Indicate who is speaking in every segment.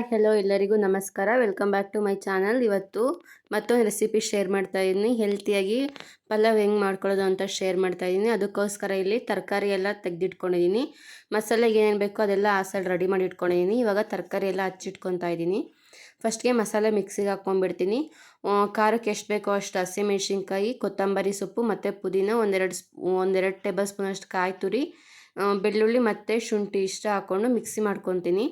Speaker 1: Hi hello ಎಲ್ಲರಿಗೂ ನಮಸ್ಕಾರ. Welcome back to my channel ಇವತ್ತು ಮತ್ತೊಂದು ರೆಸಿಪಿ ಶೇರ್ ಮಾಡ್ತಾ ಇದ್ದೀನಿ. ಹೆಲ್ತಿಯಾಗಿ ಪಲಾವ್ ಹೆಂಗೆ ಮಾಡ್ಕೊಳ್ಳೋದು ಅಂತ ಶೇರ್ ಮಾಡ್ತಾ ಇದ್ದೀನಿ. ಅದಕ್ಕೋಸ್ಕರ ಇಲ್ಲಿ ತರಕಾರಿ ಎಲ್ಲ ತೆಗೆದಿಟ್ಕೊಂಡಿದ್ದೀನಿ. ಮಸಾಲೆಗೆ ಏನೇನು ಬೇಕೋ ಅದೆಲ್ಲ ಆ ಸೈಡ್ ರೆಡಿ ಮಾಡಿ ಇಟ್ಕೊಂಡಿದ್ದೀನಿ. ಇವಾಗ ತರಕಾರಿ ಎಲ್ಲ ಹಚ್ಚಿಟ್ಕೊತಾ ಇದ್ದೀನಿ. ಫಸ್ಟ್ಗೆ ಮಸಾಲೆ ಮಿಕ್ಸಿಗೆ ಹಾಕ್ಕೊಂಡ್ಬಿಡ್ತೀನಿ. ಖಾರಕ್ಕೆ ಎಷ್ಟು ಬೇಕೋ ಅಷ್ಟು ಹಸಿಮೆಣ್ಸಿನ್ಕಾಯಿ ಕೊತ್ತಂಬರಿ ಸೊಪ್ಪು ಮತ್ತು ಪುದೀನ ಒಂದೆರಡು ಸ್ಪೂ, ಒಂದೆರಡು ಟೇಬಲ್ ಸ್ಪೂನಷ್ಟು ಕಾಯಿ ತುರಿ ಬೆಳ್ಳುಳ್ಳಿ ಮತ್ತು ಶುಂಠಿ ಇಷ್ಟ ಹಾಕ್ಕೊಂಡು ಮಿಕ್ಸಿ ಮಾಡ್ಕೊತೀನಿ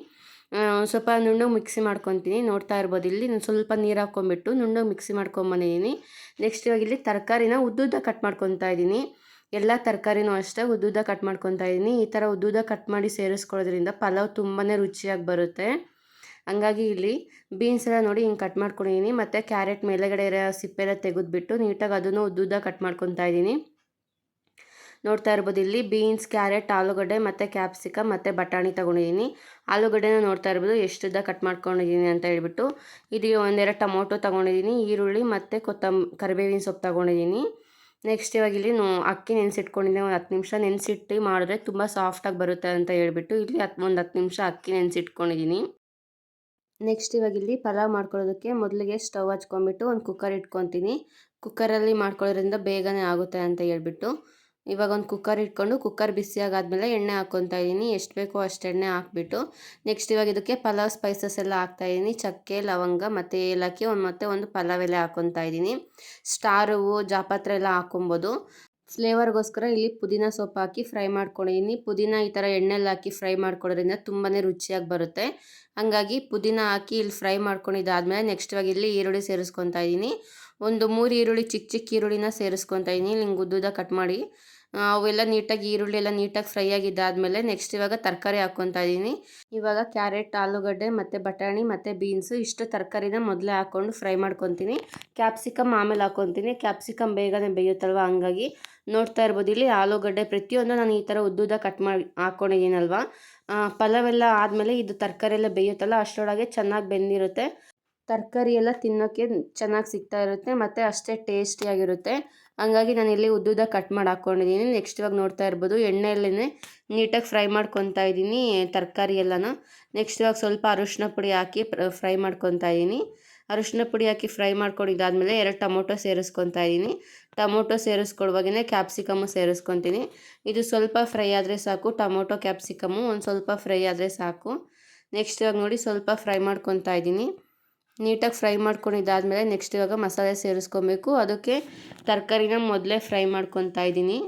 Speaker 1: ಸ್ವಲ್ಪ ನುಣ್ಣಗೆ ಮಿಕ್ಸಿ ಮಾಡ್ಕೊತೀನಿ. ನೋಡ್ತಾ ಇರ್ಬೋದು ಇಲ್ಲಿ. ನಾನು ಸ್ವಲ್ಪ ನೀರು ಹಾಕ್ಕೊಂಬಿಟ್ಟು ನುಣ್ಣಗೆ ಮಿಕ್ಸಿ ಮಾಡ್ಕೊಂಬಂದಿದ್ದೀನಿ. ನೆಕ್ಸ್ಟ್ ಇವಾಗ ಇಲ್ಲಿ ತರಕಾರಿನ ಉದ್ದುದ್ದ ಕಟ್ ಮಾಡ್ಕೊತಾ ಇದ್ದೀನಿ. ಎಲ್ಲ ತರಕಾರಿನೂ ಅಷ್ಟೇ ಉದ್ದುದ್ದ ಕಟ್ ಮಾಡ್ಕೊತಾ ಇದ್ದೀನಿ. ಈ ಥರ ಉದ್ದುದ್ದ ಕಟ್ ಮಾಡಿ ಸೇರಿಸ್ಕೊಳ್ಳೋದ್ರಿಂದ ಪಲಾವ್ ತುಂಬಾ ರುಚಿಯಾಗಿ ಬರುತ್ತೆ. ಹಂಗಾಗಿ ಇಲ್ಲಿ ಬೀನ್ಸ್ ಎಲ್ಲ ನೋಡಿ ಹಿಂಗೆ ಕಟ್ ಮಾಡ್ಕೊಂಡಿದ್ದೀನಿ. ಮತ್ತು ಕ್ಯಾರೆಟ್ ಮೇಲೆಗಡೆ ಇರೋ ಸಿಪ್ಪೆಲ್ಲ ತೆಗೆದುಬಿಟ್ಟು ನೀಟಾಗಿ ಅದನ್ನು ಉದ್ದುದ್ದ ಕಟ್ ಮಾಡ್ಕೊತಾ ಇದ್ದೀನಿ. ನೋಡ್ತಾ ಇರ್ಬೋದು. ಇಲ್ಲಿ ಬೀನ್ಸ್, ಕ್ಯಾರೆಟ್, ಆಲೂಗಡ್ಡೆ ಮತ್ತು ಕ್ಯಾಪ್ಸಿಕಮ್ ಮತ್ತು ಬಟಾಣಿ ತೊಗೊಂಡಿದ್ದೀನಿ. ಆಲೂಗಡ್ಡೆನ ನೋಡ್ತಾ ಇರ್ಬೋದು. ಎಷ್ಟುದ್ದ ಕಟ್ ಮಾಡ್ಕೊಂಡಿದ್ದೀನಿ ಅಂತ ಹೇಳ್ಬಿಟ್ಟು. ಇದಕ್ಕೆ ಒಂದೆರಡು ಟೊಮೊಟೊ ತೊಗೊಂಡಿದ್ದೀನಿ. ಈರುಳ್ಳಿ ಮತ್ತು ಕೊತ್ತಂಬ ಕರಿಬೇವಿನ ಸೊಪ್ಪು ತೊಗೊಂಡಿದ್ದೀನಿ. ನೆಕ್ಸ್ಟ್ ಇವಾಗ ಇಲ್ಲಿ ನೋ, ಅಕ್ಕಿ ನೆನೆಸಿಟ್ಕೊಂಡಿದ್ದೆ ಒಂದು ಹತ್ತು ನಿಮಿಷ ನೆನೆಸಿಟ್ಟು ಮಾಡಿದ್ರೆ ತುಂಬ ಸಾಫ್ಟಾಗಿ ಬರುತ್ತೆ ಅಂತ ಹೇಳ್ಬಿಟ್ಟು ಇಲ್ಲಿ ಹತ್ತು, ಒಂದು ಹತ್ತು ನಿಮಿಷ ಅಕ್ಕಿ ನೆನೆಸಿಟ್ಕೊಂಡಿದ್ದೀನಿ. ನೆಕ್ಸ್ಟ್ ಇವಾಗ ಇಲ್ಲಿ ಪಲಾವ್ ಮಾಡ್ಕೊಳ್ಳೋದಕ್ಕೆ ಮೊದಲಿಗೆ ಸ್ಟವ್ ಹಚ್ಕೊಂಡ್ಬಿಟ್ಟು ಒಂದು ಕುಕ್ಕರ್ ಇಟ್ಕೊತೀನಿ. ಕುಕ್ಕರಲ್ಲಿ ಮಾಡ್ಕೊಳ್ಳೋದ್ರಿಂದ ಬೇಗನೆ ಆಗುತ್ತೆ ಅಂತ ಹೇಳ್ಬಿಟ್ಟು. ಇವಾಗ ಒಂದು ಕುಕ್ಕರ್ ಇಟ್ಕೊಂಡು ಕುಕ್ಕರ್ ಬಿಸಿ ಆಗಾದ್ಮೇಲೆ ಎಣ್ಣೆ ಹಾಕ್ಕೊತಾ ಇದ್ದೀನಿ. ಎಷ್ಟು ಬೇಕೋ ಅಷ್ಟು ಎಣ್ಣೆ ಹಾಕ್ಬಿಟ್ಟು ನೆಕ್ಸ್ಟ್ ಇವಾಗ ಇದಕ್ಕೆ ಪಲಾವ್ ಸ್ಪೈಸಸ್ ಎಲ್ಲ ಹಾಕ್ತಾಯಿದ್ದೀನಿ ಚಕ್ಕೆ, ಲವಂಗ ಮತ್ತು ಏಲಕ್ಕಿ ಒಂದು ಮತ್ತೆ ಒಂದು ಪಲಾವ್ ಎಲೆ ಹಾಕ್ಕೊತಾ ಇದ್ದೀನಿ. ಸ್ಟಾರ್ ಹೂವು ಜಾಪತ್ರೆ ಎಲ್ಲ ಹಾಕ್ಕೊಬೋದು. ಫ್ಲೇವರ್ಗೋಸ್ಕರ ಇಲ್ಲಿ ಪುದೀನ ಸೊಪ್ಪು ಹಾಕಿ ಫ್ರೈ ಮಾಡ್ಕೊಂಡಿದ್ದೀನಿ. ಪುದೀನ ಈ ಥರ ಎಣ್ಣೆಲ್ಲಿ ಹಾಕಿ ಫ್ರೈ ಮಾಡ್ಕೊಡೋದ್ರಿಂದ ತುಂಬಾ ರುಚಿಯಾಗಿ ಬರುತ್ತೆ. ಹಾಗಾಗಿ ಪುದೀನ ಹಾಕಿ ಇಲ್ಲಿ ಫ್ರೈ ಮಾಡ್ಕೊಂಡಿದ್ದಾದ್ಮೇಲೆ ನೆಕ್ಸ್ಟ್ ಇವಾಗ ಇಲ್ಲಿ ಈರುಳ್ಳಿ ಸೇರಿಸ್ಕೊತಾ ಇದ್ದೀನಿ. ಒಂದು ಮೂರು ಈರುಳ್ಳಿ ಚಿಕ್ಕ ಚಿಕ್ಕ ಈರುಳ್ಳಿನ ಸೇರಿಸ್ಕೊತಾ ಇದ್ದೀನಿ. ಹಿಂಗೆ ಉದ್ದುದ ಕಟ್ ಮಾಡಿ ಅವೆಲ್ಲ ನೀಟಾಗಿ ಈರುಳ್ಳಿ ಎಲ್ಲ ನೀಟಾಗಿ ಫ್ರೈ ಆಗಿದ್ದಾದಮೇಲೆ ನೆಕ್ಸ್ಟ್ ಇವಾಗ ತರಕಾರಿ ಹಾಕ್ಕೊತಾ ಇದ್ದೀನಿ ಇವಾಗ ಕ್ಯಾರೆಟ್, ಆಲೂಗಡ್ಡೆ ಮತ್ತು ಬಟಾಣಿ ಮತ್ತು ಬೀನ್ಸು ಇಷ್ಟು ತರಕಾರಿನ ಮೊದಲೇ ಹಾಕ್ಕೊಂಡು ಫ್ರೈ ಮಾಡ್ಕೊತೀನಿ. ಕ್ಯಾಪ್ಸಿಕಮ್ ಆಮೇಲೆ ಹಾಕ್ಕೊತೀನಿ. ಕ್ಯಾಪ್ಸಿಕಮ್ ಬೇಗನೆ ಬೇಯುತ್ತಲ್ವ? ಹಂಗಾಗಿ ನೋಡ್ತಾ ಇರ್ಬೋದು. ಇಲ್ಲಿ ಆಲೂಗಡ್ಡೆ ಪ್ರತಿಯೊಂದು ನಾನು ಈ ಥರ ಉದ್ದುದ ಕಟ್ ಮಾಡಿ ಹಾಕ್ಕೊಂಡಿದ್ದೀನಲ್ವ ಪಲಾವೆಲ್ಲ ಆದಮೇಲೆ ಇದು ತರಕಾರಿ ಎಲ್ಲ ಬೇಯುತ್ತಲ್ಲ, ಅಷ್ಟರೊಳಗೆ ಚೆನ್ನಾಗಿ ಬೆಂದಿರುತ್ತೆ. ತರಕಾರಿ ಎಲ್ಲ ತಿನ್ನೋಕ್ಕೆ ಚೆನ್ನಾಗಿ ಸಿಗ್ತಾ ಇರುತ್ತೆ, ಮತ್ತು ಅಷ್ಟೇ ಟೇಸ್ಟಿಯಾಗಿರುತ್ತೆ ಹಂಗಾಗಿ ನಾನು ಇಲ್ಲಿ ಉದ್ದುದ ಕಟ್ ಮಾಡಿ ಹಾಕ್ಕೊಂಡಿದ್ದೀನಿ ನೆಕ್ಸ್ಟ್ ಇವಾಗ ನೋಡ್ತಾ ಇರ್ಬೋದು ಎಣ್ಣೆಯಲ್ಲೇ ನೀಟಾಗಿ ಫ್ರೈ ಮಾಡ್ಕೊತಾ ಇದ್ದೀನಿ ತರಕಾರಿ ಎಲ್ಲನೂ. ನೆಕ್ಸ್ಟ್ ಇವಾಗ ಸ್ವಲ್ಪ ಅರಿಶಿನ ಪುಡಿ ಹಾಕಿ ಫ್ರೈ ಮಾಡ್ಕೊತಾ ಇದ್ದೀನಿ ಅರಿಶಿನ ಪುಡಿ ಹಾಕಿ ಫ್ರೈ ಮಾಡ್ಕೊಂಡಿದ್ದಾದಮೇಲೆ ಎರಡು ಟೊಮೊಟೊ ಸೇರಿಸ್ಕೊತಾ ಇದ್ದೀನಿ ಟೊಮೊಟೊ ಸೇರಿಸ್ಕೊಡುವಾಗೇ ಕ್ಯಾಪ್ಸಿಕಮ್ಮು ಸೇರಿಸ್ಕೊತೀನಿ. ಇದು ಸ್ವಲ್ಪ ಫ್ರೈ ಆದರೆ ಸಾಕು, ಟೊಮೊಟೊ ಕ್ಯಾಪ್ಸಿಕಮ್ಮು ಒಂದು ಸ್ವಲ್ಪ ಫ್ರೈ ಆದರೆ ಸಾಕು. ನೆಕ್ಸ್ಟ್ ಇವಾಗ ನೋಡಿ ಸ್ವಲ್ಪ ಫ್ರೈ ಮಾಡ್ಕೊತಾ ಇದ್ದೀನಿ ನೀಟಾಗಿ ಫ್ರೈ ಮಾಡ್ಕೊಂಡಿದ್ದಾದಮೇಲೆ ನೆಕ್ಸ್ಟ್ ಇವಾಗ ಮಸಾಲೆ ಸೇರಿಸ್ಕೊಬೇಕು. ಅದಕ್ಕೆ ತರಕಾರಿನ ಮೊದಲೇ ಫ್ರೈ ಮಾಡ್ಕೊತಾ ಇದ್ದೀನಿ.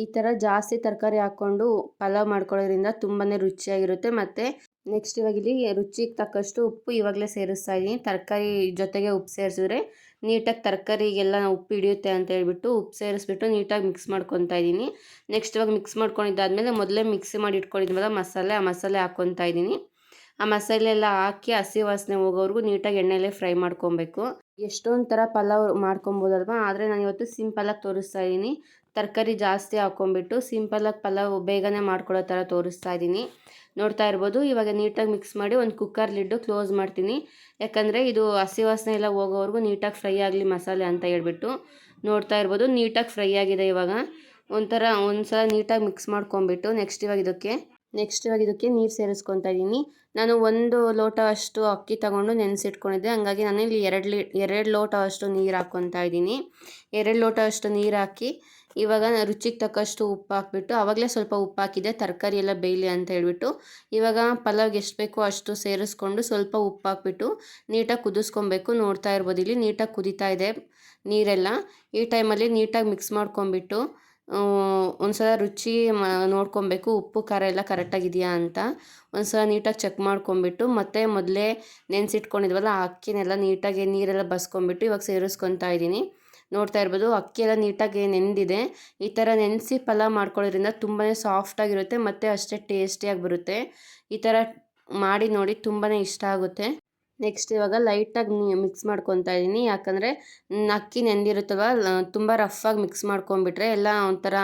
Speaker 1: ಈ ಥರ ಜಾಸ್ತಿ ತರಕಾರಿ ಹಾಕ್ಕೊಂಡು ಪಲಾವ್ ಮಾಡ್ಕೊಳ್ಳೋದ್ರಿಂದ ತುಂಬಾ ರುಚಿಯಾಗಿರುತ್ತೆ. ಮತ್ತು ನೆಕ್ಸ್ಟ್ ಇವಾಗ ಇಲ್ಲಿ ರುಚಿಗೆ ತಕ್ಕಷ್ಟು ಉಪ್ಪು ಇವಾಗಲೇ ಸೇರಿಸ್ತಾ ಇದ್ದೀನಿ. ತರಕಾರಿ ಜೊತೆಗೆ ಉಪ್ಪು ಸೇರಿಸಿದ್ರೆ ನೀಟಾಗಿ ತರಕಾರಿಗೆಲ್ಲ ಉಪ್ಪು ಹಿಡಿಯುತ್ತೆ ಅಂತ ಹೇಳ್ಬಿಟ್ಟು ಉಪ್ಪು ಸೇರಿಸ್ಬಿಟ್ಟು ನೀಟಾಗಿ ಮಿಕ್ಸ್ ಮಾಡ್ಕೊತಾ ಇದ್ದೀನಿ. ನೆಕ್ಸ್ಟ್ ಇವಾಗ ಮಿಕ್ಸ್ ಮಾಡ್ಕೊಂಡಿದ್ದಾದಮೇಲೆ ಮೊದಲೇ ಮಿಕ್ಸಿ ಮಾಡಿ ಇಟ್ಕೊಂಡಿದ್ಮೇಲೆ ಮಸಾಲೆ, ಆ ಮಸಾಲೆ ಹಾಕ್ಕೊತಾ ಇದ್ದೀನಿ. ಆ ಮಸಾಲೆ ಎಲ್ಲ ಹಾಕಿ ಹಸಿ ವಾಸನೆ ಹೋಗೋವರೆಗೂ ನೀಟಾಗಿ ಎಣ್ಣೆಲೇ ಫ್ರೈ ಮಾಡ್ಕೊಬೇಕು. ಎಷ್ಟೊಂದು ಥರ ಪಲಾವ್ ಮಾಡ್ಕೊಬೋದಲ್ವ? ಆದರೆ ನಾನು ಇವತ್ತು ಸಿಂಪಲಾಗಿ ತೋರಿಸ್ತಾ ಇದ್ದೀನಿ ತರಕಾರಿ ಜಾಸ್ತಿ ಹಾಕ್ಕೊಂಬಿಟ್ಟು ಸಿಂಪಲಾಗಿ ಪಲಾವ್ ಬೇಗನೆ ಮಾಡ್ಕೊಳ್ಳೋ ಥರ ತೋರಿಸ್ತಾ ಇದ್ದೀನಿ ನೋಡ್ತಾ ಇರ್ಬೋದು, ಇವಾಗ ನೀಟಾಗಿ ಮಿಕ್ಸ್ ಮಾಡಿ ಒಂದು ಕುಕ್ಕರ್ ಲಿಡ್ಡು ಕ್ಲೋಸ್ ಮಾಡ್ತೀನಿ. ಯಾಕಂದರೆ ಇದು ಹಸಿ ವಾಸನೆ ಎಲ್ಲ ಹೋಗೋವರೆಗೂ ನೀಟಾಗಿ ಫ್ರೈ ಆಗಲಿ ಮಸಾಲೆ ಅಂತ ಹೇಳ್ಬಿಟ್ಟು. ನೋಡ್ತಾ ಇರ್ಬೋದು, ನೀಟಾಗಿ ಫ್ರೈ ಆಗಿದೆ ಇವಾಗ. ಒಂಥರ ಒಂದು ಸಲ ನೀಟಾಗಿ ಮಿಕ್ಸ್ ಮಾಡ್ಕೊಂಬಿಟ್ಟು ನೆಕ್ಸ್ಟ್ ಇವಾಗ ಇದಕ್ಕೆ ನೆಕ್ಸ್ಟ್ ಇವಾಗ ಇದಕ್ಕೆ ನೀರು ಸೇರಿಸ್ಕೊತಾ ಇದ್ದೀನಿ ನಾನು ಒಂದು ಲೋಟ ಅಷ್ಟು ಅಕ್ಕಿ ತಗೊಂಡು ನೆನೆಸಿಟ್ಕೊಂಡಿದ್ದೆ. ಹಂಗಾಗಿ ನಾನು ಇಲ್ಲಿ ಎರಡು ಲೀ, ಎರಡು ಲೋಟ ಅಷ್ಟು ನೀರು ಹಾಕ್ಕೊತಾ ಇದ್ದೀನಿ ಎರಡು ಲೋಟ ಅಷ್ಟು ನೀರು ಹಾಕಿ ಇವಾಗ ರುಚಿಗೆ ತಕ್ಕಷ್ಟು ಉಪ್ಪು ಹಾಕ್ಬಿಟ್ಟು ಆವಾಗಲೇ ಸ್ವಲ್ಪ ಉಪ್ಪು ಹಾಕಿದ್ದೆ. ತರಕಾರಿ ಎಲ್ಲ ಬೇಯಲಿ ಅಂತ ಹೇಳಿಬಿಟ್ಟು ಇವಾಗ ಪಲಾವ್ಗೆ ಎಷ್ಟು ಬೇಕೋ ಅಷ್ಟು ಸೇರಿಸ್ಕೊಂಡು ಸ್ವಲ್ಪ ಉಪ್ಪು ಹಾಕ್ಬಿಟ್ಟು ನೀಟಾಗಿ ಕುದಿಸ್ಕೊಬೇಕು. ನೋಡ್ತಾ ಇರ್ಬೋದು. ಇಲ್ಲಿ ನೀಟಾಗಿ ಕುದೀತಾ ಇದೆ ನೀರೆಲ್ಲ. ಈ ಟೈಮಲ್ಲಿ ನೀಟಾಗಿ ಮಿಕ್ಸ್ ಮಾಡ್ಕೊಂಬಿಟ್ಟು ಒಂದ್ಸಲ ರುಚಿ ಮ, ನೋಡ್ಕೊಬೇಕು, ಉಪ್ಪು, ಖಾರ ಎಲ್ಲ ಕರೆಕ್ಟಾಗಿದೆಯಾ ಅಂತ. ಒಂದ್ಸಲ ನೀಟಾಗಿ ಚೆಕ್ ಮಾಡ್ಕೊಂಬಿಟ್ಟು ಮತ್ತೆ ಮೊದಲೇ ನೆನೆಸಿಟ್ಕೊಂಡಿದ್ವಲ್ಲ, ಆ ಅಕ್ಕಿನೆಲ್ಲ ನೀಟಾಗಿ ನೀರೆಲ್ಲ ಬಸ್ಕೊಂಬಿಟ್ಟು ಇವಾಗ ಸೇರಿಸ್ಕೊತಾ ಇದ್ದೀನಿ. ನೋಡ್ತಾ ಇರ್ಬೋದು, ಅಕ್ಕಿ ಎಲ್ಲ ನೀಟಾಗಿ ನೆಂದಿದೆ. ಈ ಥರ ನೆನೆಸಿ ಪಲಾವ್ ಮಾಡ್ಕೊಳ್ಳೋದ್ರಿಂದ ತುಂಬಾ ಸಾಫ್ಟಾಗಿರುತ್ತೆ ಮತ್ತು ಅಷ್ಟೇ ಟೇಸ್ಟಿಯಾಗಿ ಬರುತ್ತೆ. ಈ ಥರ ಮಾಡಿ ನೋಡಿ ತುಂಬಾ ಇಷ್ಟ ಆಗುತ್ತೆ. ನೆಕ್ಸ್ಟ್ ಇವಾಗ ಲೈಟಾಗಿ ಮಿಕ್ಸ್ ಮಾಡ್ಕೊತಾ ಇದ್ದೀನಿ. ಯಾಕಂದರೆ ಅಕ್ಕಿ ನೆಂದಿರುತ್ತಲ್ವ ತುಂಬ ರಫಾಗಿ ಮಿಕ್ಸ್ ಮಾಡ್ಕೊಂಬಿಟ್ರೆ ಎಲ್ಲ ಒಂಥರ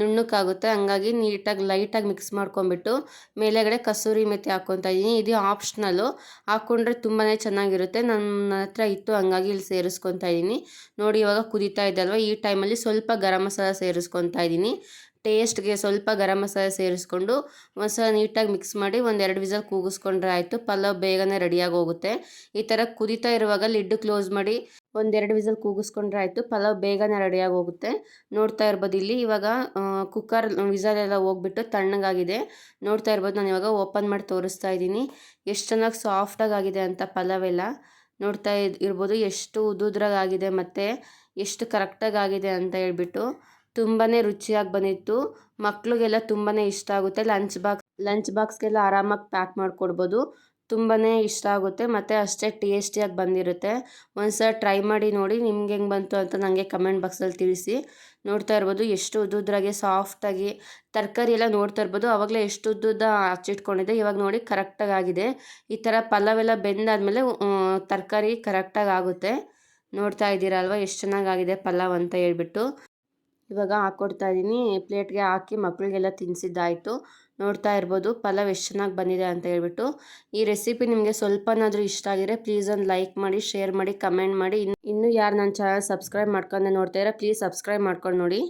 Speaker 1: ನುಣ್ಣಕ್ಕಾಗುತ್ತೆ ಹಂಗಾಗಿ ನೀಟಾಗಿ, ಲೈಟಾಗಿ ಮಿಕ್ಸ್ ಮಾಡ್ಕೊಂಬಿಟ್ಟು ಮೇಲೆಗಡೆ ಕಸೂರಿ ಮೆಥಿ ಹಾಕ್ಕೊತಾ ಇದ್ದೀನಿ. ಇದು ಆಪ್ಷನಲ್ಲು ಹಾಕ್ಕೊಂಡ್ರೆ ತುಂಬಾ ಚೆನ್ನಾಗಿರುತ್ತೆ. ನನ್ನ ಹತ್ರ ಇತ್ತು, ಹಂಗಾಗಿ ಇಲ್ಲಿ ಸೇರಿಸ್ಕೊತಾ ಇದ್ದೀನಿ. ನೋಡಿ ಇವಾಗ ಕುದೀತಾ ಇದೆ ಅಲ್ವ? ಈ ಟೈಮಲ್ಲಿ ಸ್ವಲ್ಪ ಗರಂ ಮಸಾಲ ಸೇರಿಸ್ಕೊತಾ ಇದ್ದೀನಿ. ಟೇಸ್ಟ್ಗೆ ಸ್ವಲ್ಪ ಗರಂ ಮಸಾಲೆ ಸೇರಿಸ್ಕೊಂಡು ಒಂದ್ಸಲ ನೀಟಾಗಿ ಮಿಕ್ಸ್ ಮಾಡಿ ಒಂದೆರಡು ವಿಸಲ್ ಕೂಗಿಸ್ಕೊಂಡ್ರೆ ಆಯಿತು. ಪಲಾವ್ ಬೇಗನೆ ರೆಡಿಯಾಗಿ ಹೋಗುತ್ತೆ. ಈ ಥರ ಕುದೀತಾ ಇರುವಾಗ ಲಿಡ್ ಕ್ಲೋಸ್ ಮಾಡಿ ಒಂದೆರಡು ವಿಸಲ್ ಕೂಗಿಸ್ಕೊಂಡ್ರೆ ಆಯಿತು. ಪಲಾವ್ ಬೇಗನೆ ರೆಡಿಯಾಗಿ ಹೋಗುತ್ತೆ. ನೋಡ್ತಾ ಇರ್ಬೋದು ಇಲ್ಲಿ ಇವಾಗ ಕುಕ್ಕರ್ ವಿಸಲ್ ಎಲ್ಲ ಹೋಗ್ಬಿಟ್ಟು ತಣ್ಣಗಾಗಿದೆ. ನೋಡ್ತಾ ಇರ್ಬೋದು ನಾನು ಇವಾಗ ಓಪನ್ ಮಾಡಿ ತೋರಿಸ್ತಾ ಇದ್ದೀನಿ. ಎಷ್ಟು ಚೆನ್ನಾಗಿ ಸಾಫ್ಟಾಗಿ ಆಗಿದೆ ಅಂತ ಪಲಾವ್ ಎಲ್ಲ. ನೋಡ್ತಾ ಇರ್ಬೋದು ಎಷ್ಟು ಉದುದ್ರಾಗಿದೆ ಮತ್ತು ಎಷ್ಟು ಕರೆಕ್ಟಾಗಿ ಆಗಿದೆ ಅಂತ ಹೇಳ್ಬಿಟ್ಟು. ತುಂಬಾ ರುಚಿಯಾಗಿ ಬಂದಿತ್ತು. ಮಕ್ಕಳಿಗೆಲ್ಲ ತುಂಬಾ ಇಷ್ಟ ಆಗುತ್ತೆ. ಲಂಚ್ ಬಾಕ್ಸ್, ಲಂಚ್ ಬಾಕ್ಸ್ಗೆಲ್ಲ ಆರಾಮಾಗಿ ಪ್ಯಾಕ್ ಮಾಡಿಕೊಡ್ಬೋದು. ತುಂಬಾ ಇಷ್ಟ ಆಗುತ್ತೆ. ಮತ್ತು ಅಷ್ಟೇ ಟೇಸ್ಟಿಯಾಗಿ ಬಂದಿರುತ್ತೆ. ಒಂದ್ಸಲ ಟ್ರೈ ಮಾಡಿ ನೋಡಿ ನಿಮ್ಗೆ ಹೆಂಗೆ ಬಂತು ಅಂತ ನನಗೆ ಕಮೆಂಟ್ ಬಾಕ್ಸಲ್ಲಿ ತಿಳಿಸಿ. ನೋಡ್ತಾ ಇರ್ಬೋದು ಎಷ್ಟು ಉದ್ದುದ್ರಾಗೆ ಸಾಫ್ಟಾಗಿ ತರಕಾರಿ ಎಲ್ಲ ನೋಡ್ತಾ ಇರ್ಬೋದು. ಆವಾಗಲೇ ಎಷ್ಟು ಉದ್ದುದ್ದ ಹಚ್ಚಿಟ್ಕೊಂಡಿದ್ದೆ. ಇವಾಗ ನೋಡಿ ಕರೆಕ್ಟಾಗಿ ಆಗಿದೆ. ಈ ಥರ ಪಲಾವೆಲ್ಲ ಬೆಂದಾದಮೇಲೆ ತರಕಾರಿ ಕರೆಕ್ಟಾಗಿ ಆಗುತ್ತೆ. ನೋಡ್ತಾ ಇದ್ದೀರಲ್ವ? ಎಷ್ಟು ಚೆನ್ನಾಗಾಗಿದೆ ಪಲಾವ್ ಅಂತ ಹೇಳ್ಬಿಟ್ಟು. ಇವಾಗ ಹಾಕ್ಕೊಡ್ತಾ ಇದ್ದೀನಿ. ಪ್ಲೇಟ್ಗೆ ಹಾಕಿ ಮಕ್ಕಳಿಗೆಲ್ಲ ತಿನ್ನಿಸಿದ್ದಾಯಿತು ನೋಡ್ತಾ ಇರ್ಬೋದು ಪಲಾವ್ ಎಷ್ಟು ಚೆನ್ನಾಗಿ ಬಂದಿದೆ ಅಂತ ಹೇಳ್ಬಿಟ್ಟು. ಈ ರೆಸಿಪಿ ನಿಮಗೆ ಸ್ವಲ್ಪನಾದರೂ ಇಷ್ಟ ಆಗಿದ್ರೆ ಪ್ಲೀಸ್ ಒಂದು ಲೈಕ್ ಮಾಡಿ, ಶೇರ್ ಮಾಡಿ, ಕಮೆಂಟ್ ಮಾಡಿ. ಇನ್ನು ಯಾರು ನನ್ನ ಚಾನಲ್ ಸಬ್ಸ್ಕ್ರೈಬ್ ಮಾಡ್ಕೊಂಡೆ ನೋಡ್ತಾ ಇರೋ ಪ್ಲೀಸ್ ಸಬ್ಸ್ಕ್ರೈಬ್ ಮಾಡ್ಕೊಂಡು ನೋಡಿ.